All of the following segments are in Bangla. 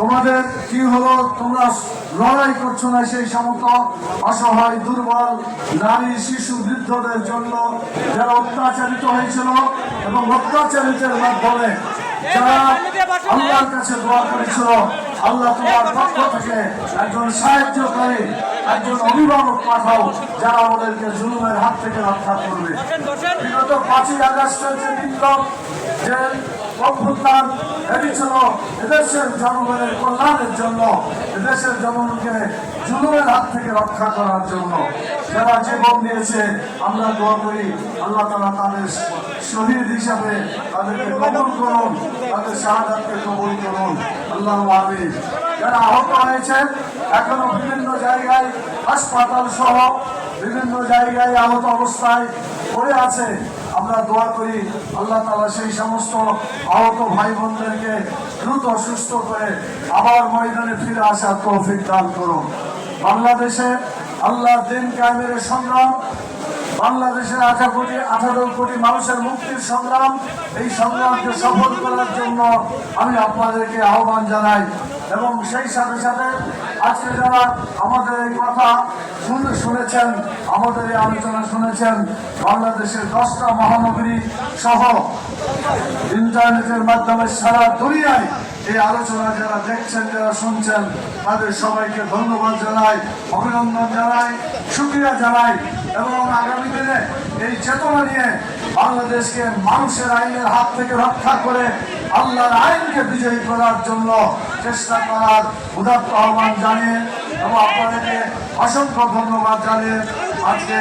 তোমাদের কি হলো? তোমরা লড়াই করছ না সেই সমস্ত অসহায়, দুর্বল, নারী, শিশু, বৃদ্ধদের জন্য যারা অত্যাচারিত হয়েছিল এবং অত্যাচারিতের মাধ্যমে আল্লাহর কাছে দোয়া করেছিল, আল্লাহ তোমার পক্ষ থেকে একজন সাহায্যকারী একজন অভিভাবক পাঠাও, যারা আমাদেরকে জুলুমের হাত থেকে রক্ষা করবে। বিগত পাঁচই আগস্টের যে বিপ্লব, যে অভ্যুত্থান এটি ছিল এদেশের জনগণের কল্যাণের জন্য, এদেশের জনগণকে জুলুমের হাত থেকে রক্ষা করার জন্য যারা জীবন দিয়েছে। আমরা দোয়া করি আল্লাহ তালা তাদের শহীদ হিসাবে তাদেরকে কবুল করুন, তাদের শাহাদাতকে কবুল করুন। আল্লাহ আমিন। যারা আহত হয়েছে এখনও বিভিন্ন জায়গায় হাসপাতাল সহ বিভিন্ন জায়গায় আহত অবস্থায় পড়ে আছে আমরা দোয়া করি আল্লাহ তালা সেই সমস্ত আহত ভাই বোনদেরকে দ্রুত সুস্থ করে আবার ময়দানে ফিরে আসার তৌফিক দান করুন। বাংলাদেশে আল্লাহ দিন কায়েমের সংগ্রাম, বাংলাদেশের আঠা কোটি, আঠারো কোটি মানুষের মুক্তির সংগ্রাম, এই সংগ্রামকে সফল করার জন্য আমি আপনাদেরকে আহ্বান জানাই এবং সেই সাথে সাথে আজকে যারা আমাদের এই কথা শুনে, শুনেছেন, আমাদের এই আলোচনা শুনেছেন, বাংলাদেশের দশটা মহানগরী সহ ইন্টারনেটের মাধ্যমে সারা দুনিয়ায় এই আলোচনা যারা দেখছেন, যারা শুনছেন, তাদের সবাইকে ধন্যবাদ জানাই, অভিনন্দন জানাই সুক্রিয়া জানাই এবং আগামী দিনে এই চেতনা নিয়ে বাংলাদেশকে মানুষের আইনের হাত থেকে রক্ষা করে আল্লাহর আইনকে বিজয়ী করার জন্য চেষ্টা করার উদাত্ত আহ্বান জানিয়ে এবং আপনাদেরকে অসংখ্য ধন্যবাদ জানিয়ে আজকে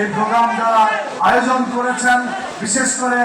এই প্রোগ্রাম যারা আয়োজন করেছেন বিশেষ করে